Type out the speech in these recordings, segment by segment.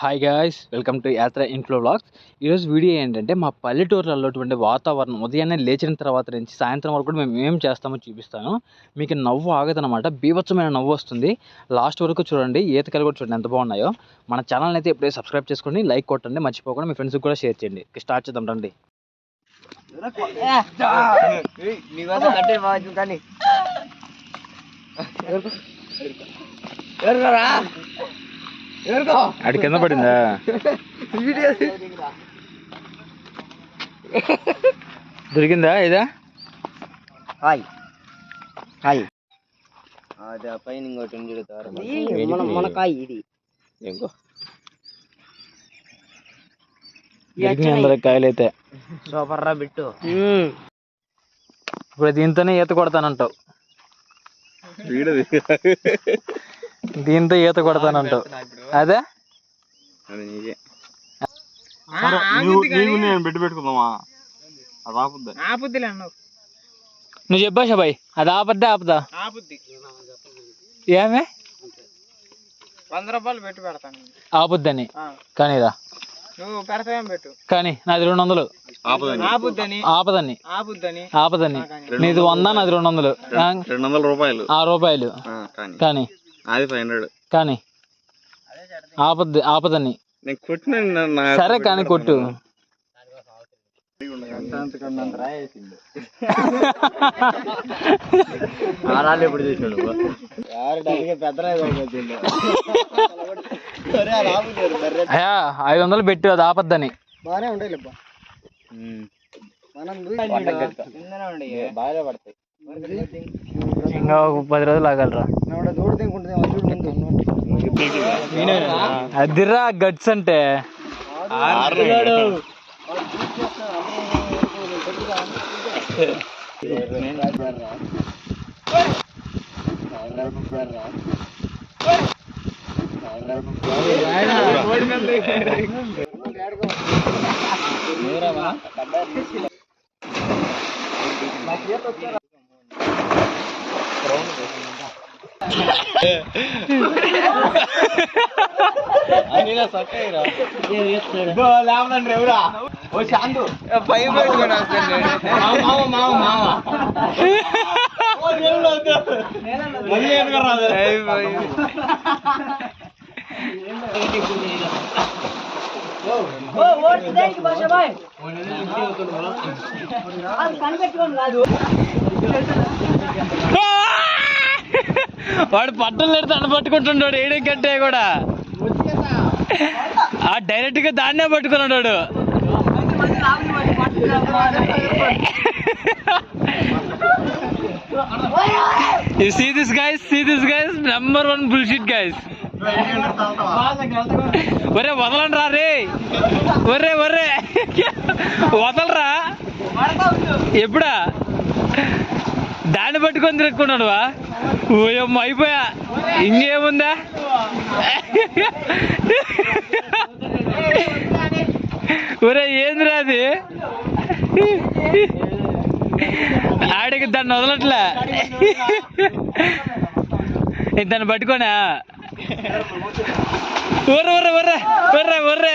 Hi guys welcome to Yatra inflow blogs ఈరోజు video ఏంటంటే మా పల్లెటూరులలో వాతావరణం ఉదయాన్నే లేచిన తర్వాత నుంచి సాయంత్రం వరకు కూడా మేము ఏం చేస్తామో చూపిస్తాను. మీకు నవ్వు ఆగదనమాట బీభత్సమైన నవ్వు వస్తుంది. లాస్ట్ వరకు చూడండి ఈతకాయలు కూడా చూడండి ఎంత బాగున్నాయో. మన ఛానల్ అయితే ఎప్పుడైతే సబ్స్క్రైబ్ చేసుకోండి లైక్ కొట్టండి మర్చిపోకుండా మీ ఫ్రెండ్స్కి కూడా షేర్ చేయండి. స్టార్ట్ చేద్దాం రండి. కానీ. అది కింద పడిందా? దొరికిందా ఇదా? హాయ్. హాయ్. అది ఆ పైన ఇంకోటి ఉంది మన మన కాయ ఇది? దొరికినాయి అందరికి కాయలు అయితే సూపర్ రా బిట్టు. ఇప్పుడు దీంతోనే ఈత కొడతానంటావు. దీంతో ఈత కొడతానంటావు. అదే? నువ్వు చెప్పా షబాయ్ అది ఆపద్దా ఆపదా ఆపుద్ది. ఏమే? వంద రూపాయలు పెట్టి పెడతాను. ఆపుద్దని. కానీదా నువ్వు పెడతావేం పెట్టు. కానీ నాది రెండు వందలు. ఆపుదని ఆపుద్దని. ఆపదని. ఆపుద్దని. ఆపదని. నీది వంద నాది రెండు వందలు. రెండు వందల రూపాయలు. ఆ రూపాయలు. కానీ. అది ఫైవ్ హండ్రెడ్ కానీ ఆపద్ది ఆపదని. నేను కొట్టిన నా సరే కానీ కొట్టు. ఆరాలు ఎప్పుడు చేసాడు అయ్యా ఐదు వందలు పెట్టు అది ఆపద్దని. బాగానే ఉండే బాగా పడతాయి. ఇంకా ఒక పది రోజులు ఆగలరా? అదిరా గట్స్ అంటే. పై పెట్టుకుని మామ మామ మామ వాడు పట్టలు పెడితే అన్న పట్టుకుంటున్నాడు ఏడే కట్టే కూడా. ఆ డైరెక్ట్గా దాన్నే పట్టుకున్నాడు You see this guys see this guys? Number one bullshit guys ఒరే వదలండి రా. రే ఒరే ఒర్రే. వదలరా? ఎప్పుడా? దాన్ని పట్టుకొని తిరుక్కున్నాడు వా ఓయమ్మ అయిపోయా? ఇంకేముందా? ఒరే ఏందిరా అది? ఆడికి దాన్ని వదలట్లే. దాన్ని పట్టుకోనా? ఒర్రె ఒర్రె ఒర్రె ఒర్రె ఒర్రె.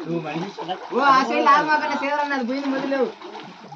నువ్వు మనిషి ఓ ఆ సైడ్ ఆగమాకండి సేవరన్నది పోయింది మొదలు.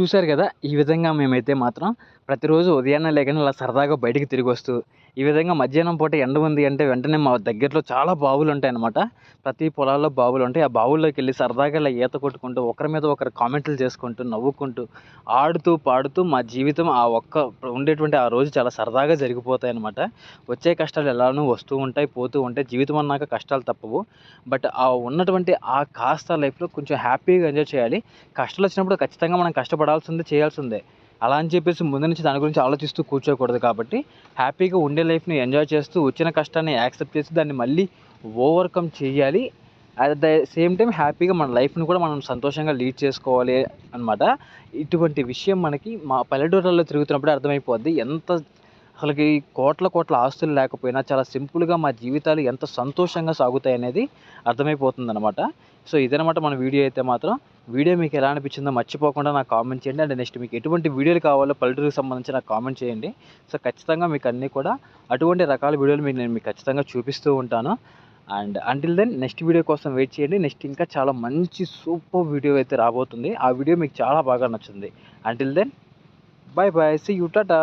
చూశారు కదా ఈ విధంగా మేమైతే మాత్రం ప్రతిరోజు ఉదయాన్నే లేకుండా అలా సరదాగా బయటికి తిరిగి వస్తూ ఈ విధంగా మధ్యాహ్నం పూట ఎండ ఉంది అంటే వెంటనే మా దగ్గరలో చాలా బావులు ఉంటాయి అన్నమాట. ప్రతి పొలాల్లో బావులు ఉంటాయి. ఆ బావుల్లోకి వెళ్ళి సరదాగా ఇలా ఈత కొట్టుకుంటూ ఒకరి మీద ఒకరు కామెంట్లు చేసుకుంటూ నవ్వుకుంటూ ఆడుతూ పాడుతూ మా జీవితం ఆ ఒక్క ఉండేటువంటి ఆ రోజు చాలా సరదాగా జరిగిపోతాయి అన్నమాట. వచ్చే కష్టాలు ఎలానో వస్తూ ఉంటాయి పోతూ ఉంటాయి. జీవితం అన్నాక కష్టాలు తప్పవు. బట్ ఆ ఉన్నటువంటి ఆ కాస్త లైఫ్లో కొంచెం హ్యాపీగా ఎంజాయ్ చేయాలి. కష్టాలు వచ్చినప్పుడు ఖచ్చితంగా మనం పడాల్సిందే చేయాల్సిందే. అలా అని చెప్పేసి ముందు నుంచి దాని గురించి ఆలోచిస్తూ కూర్చోకూడదు కాబట్టి హ్యాపీగా ఉండే లైఫ్ని ఎంజాయ్ చేస్తూ వచ్చిన కష్టాన్ని యాక్సెప్ట్ చేసి దాన్ని మళ్ళీ ఓవర్కమ్ చేయాలి. అట్ ద సేమ్ టైం హ్యాపీగా మన లైఫ్ని కూడా మనం సంతోషంగా లీడ్ చేసుకోవాలి అనమాట ఇటువంటి విషయం మనకి మా పల్లెటూరులలో తిరుగుతున్నప్పుడే అర్థమైపోద్ది. ఎంత అసలుకి కోట్ల కోట్ల ఆస్తులు లేకపోయినా చాలా సింపుల్గా మా జీవితాలు ఎంత సంతోషంగా సాగుతాయి అనేది అర్థమైపోతుంది అనమాట సో ఇదనమాట మన వీడియో అయితే మాత్రం. వీడియో మీకు ఎలా అనిపించిందో మర్చిపోకుండా నాకు కామెంట్ చేయండి. అండ్ నెక్స్ట్ మీకు ఎటువంటి వీడియోలు కావాలో పల్లెటూరుకి సంబంధించి నాకు కామెంట్ చేయండి. సో ఖచ్చితంగా మీకు అన్నీ కూడా అటువంటి రకాల వీడియోలు మీకు నేను మీకు ఖచ్చితంగా చూపిస్తూ ఉంటాను. And until then next video కోసం వెయిట్ చేయండి. నెక్స్ట్ ఇంకా చాలా మంచి సూపర్ వీడియో అయితే రాబోతుంది. ఆ వీడియో మీకు చాలా బాగా నచ్చింది until then bye bye see you tata